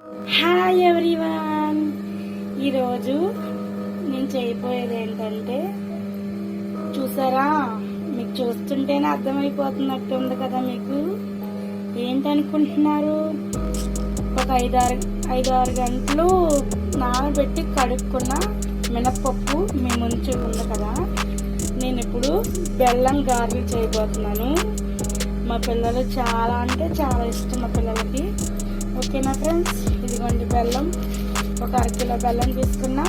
Hi everyone ఈరోజు నేను చేయబోయేది ఏంటంటే చూసారా? మీకు చూస్తుంటేనే అర్థమైపోతున్నట్టు ఉంది కదా మీకు? ఏంటనుకుంటున్నారు? ఒక ఐదారు ఐదు ఆరు గంటలు నానబెట్టి కడుక్కున్న మినప్పప్పు మీ ముంచు ఉంది కదా? నేను ఇప్పుడు బెల్లం గారెలు చేయబోతున్నాను. మా పిల్లలు చాలా అంటే చాలా ఇష్టం మా పిల్లలకి. ఓకేనా ఫ్రెండ్స్ ఇదిగోండి బెల్లం. ఒక అరకిలో బెల్లం తీసుకున్నా.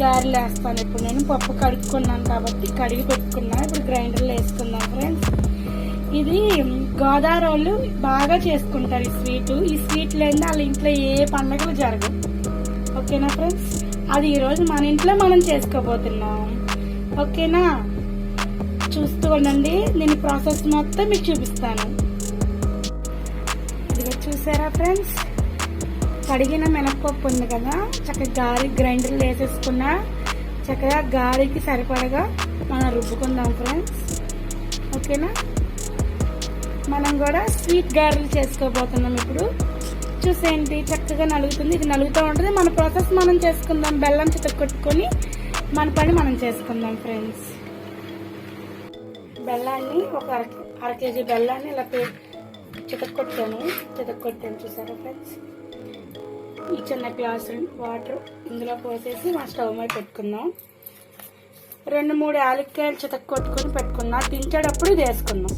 గారెలు వేస్తాను ఇప్పుడు నేను. పప్పు కడుక్కున్నాను కాబట్టి కడిగి పెట్టుకున్నా. ఇప్పుడు గ్రైండర్లో వేసుకుందాం ఫ్రెండ్స్. ఇది గోదావరి వాళ్ళు బాగా చేసుకుంటారు ఈ స్వీట్. ఈ స్వీట్ లేదా వాళ్ళ ఇంట్లో ఏ పండగలు జరగవు. ఓకేనా ఫ్రెండ్స్? అది ఈరోజు మన ఇంట్లో మనం చేసుకోబోతున్నాం. ఓకేనా? చూస్తూ ఉండండి. నేను ప్రాసెస్ మొత్తం మీకు చూపిస్తాను. చూసారా ఫ్రెండ్స్? కడిగిన మినప్పప్పు ఉంది కదా చక్కగా గారి గ్రైండర్లు వేసేసుకున్న చక్కగా గారికి సరిపడగా మనం రుబ్బుకుందాం ఫ్రెండ్స్. ఓకేనా? మనం కూడా స్వీట్ గారెలు చేసుకోబోతున్నాం ఇప్పుడు. చూసేయండి చక్కగా నలుగుతుంది. ఇది నలుగుతూ ఉంటుంది. మన ప్రాసెస్ మనం చేసుకుందాం. బెల్లం చితక్కొట్టుకొని మన పని మనం చేసుకుందాం ఫ్రెండ్స్. బెల్లాన్ని ఒక అర అర కేజీ బెల్లాన్ని ఇలా చితక్కొట్టాను చితక్కొట్టాను చూసారా ఫ్రెండ్స్ ఈ చిన్న గ్లాసు వాటర్ ఇందులో పోసేసి మా స్టవ్ మీద పెట్టుకుందాం. రెండు మూడు యాలక్కాయలు చితక్కొట్టుకొని పెట్టుకున్నాం. దించేటప్పుడు ఇది వేసుకుందాం.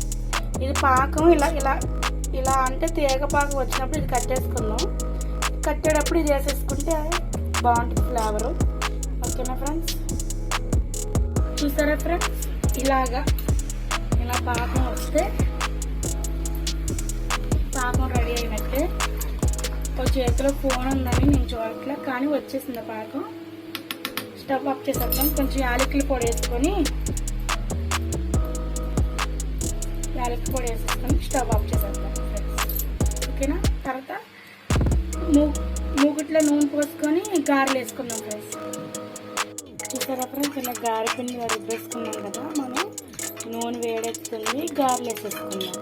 ఇది పాకం ఇలా ఇలా ఇలా అంటే తీగ పాకం వచ్చినప్పుడు ఇది కట్టేసుకుందాం. కట్టేటప్పుడు ఇది వేసేసుకుంటే బాగుంటుంది ఫ్లేవరు. ఓకేనా ఫ్రెండ్స్ చూసారా ఫ్రెండ్స్ ఇలాగా ఇలా పాకం వస్తే చేతిలో ఫోన్ ఉందని నేను చూడట్లే కానీ వచ్చేసింది పాకం. స్టవ్ ఆఫ్ చేసేద్దాం. కొంచెం యాలకులు పొడి వేసుకొని యాలకుల పొడి వేసేసుకొని స్టవ్ ఆఫ్ చేసేద్దాం ఫ్రెండ్స్ ఓకేనా? తర్వాత మూ మూగుట్లో నూనె పోసుకొని గారెలు వేసుకుందాం ఫ్రెండ్స్ చూసారా ఫ్రెండ్స్ ఇలా గారె పిండి రుబ్బేసుకున్నాం కదా మనం. నూనె వేడెక్కుతుంది గారెలు వేసేసుకుందాం.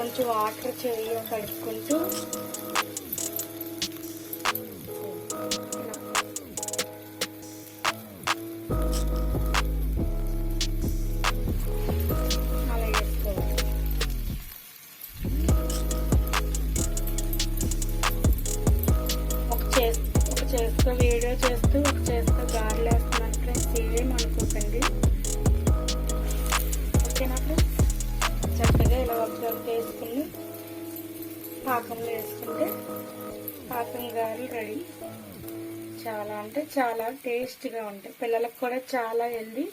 కొంచెం వాటర్ చెయ్యి కడుక్కుంటూ అలా వేసుకోవాలి. ఒక చేస్తూ ఒక చేస్తూ వీడియో చేస్తూ ఒక చేస్తూ గారెలు వేస్తున్నాను ఫ్రెండ్స్ ఏం అనుకోకండి. ఓకేనా ఫ్రెండ్స్ వేసుకుని పాకంలో వేసుకుంటే పాకం గారెలు రెడీ. చాలా అంటే చాలా టేస్ట్గా ఉంటాయి. పిల్లలకు కూడా చాలా హెల్దీ.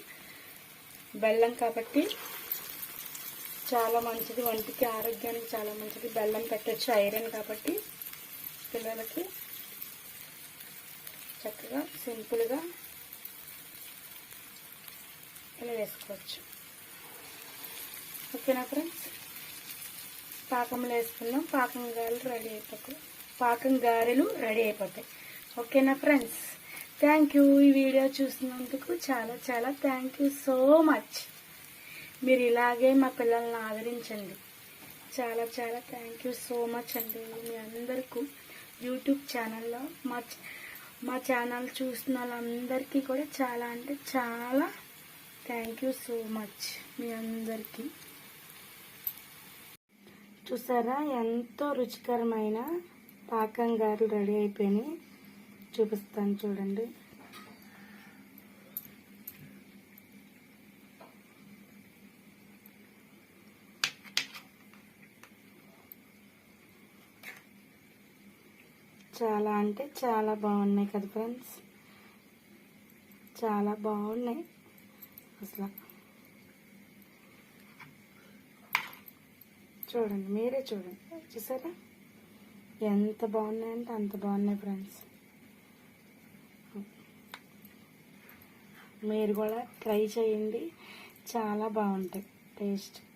బెల్లం కాబట్టి చాలా మంచిది. ఒంటికి ఆరోగ్యానికి చాలా మంచిది. బెల్లం పెట్టచ్చు ఐరన్ కాబట్టి పిల్లలకి. చక్కగా సింపుల్గా ఇలా వేసుకోవచ్చు. ఓకేనా ఫ్రెండ్స్? పాకంలో వేసుకుందాం. పాకం గారెలు రెడీ అయిపోతాయి. పాకం గారెలు రెడీ అయిపోతాయి. ఓకేనా ఫ్రెండ్స్? థ్యాంక్ యూ ఈ వీడియో చూసినందుకు చాలా చాలా థ్యాంక్ యూ సో మచ్ మీరు ఇలాగే మా పిల్లల్ని ఆదరించండి. చాలా చాలా థ్యాంక్ యూ సో మచ్ అండి. మీ అందరికీ యూట్యూబ్ ఛానల్లో మా మా ఛానల్ చూస్తున్న వాళ్ళందరికీ కూడా చాలా అంటే చాలా థ్యాంక్ యూ సో మచ్ మీ అందరికీ. చూసారా? ఎంతో రుచికరమైన పాకం గారు రెడీ అయిపోయినాయి. చూపిస్తాను చూడండి. చాలా అంటే చాలా బాగున్నాయి కదా ఫ్రెండ్స్ చాలా బాగున్నాయి. అసలు చూడండి మీరే చూడండి. చూసారా? ఎంత బాగున్నాయంటే అంత బాగున్నాయి ఫ్రెండ్స్. మీరు కూడా ట్రై చేయండి. చాలా బాగుంటాయి. టేస్ట్.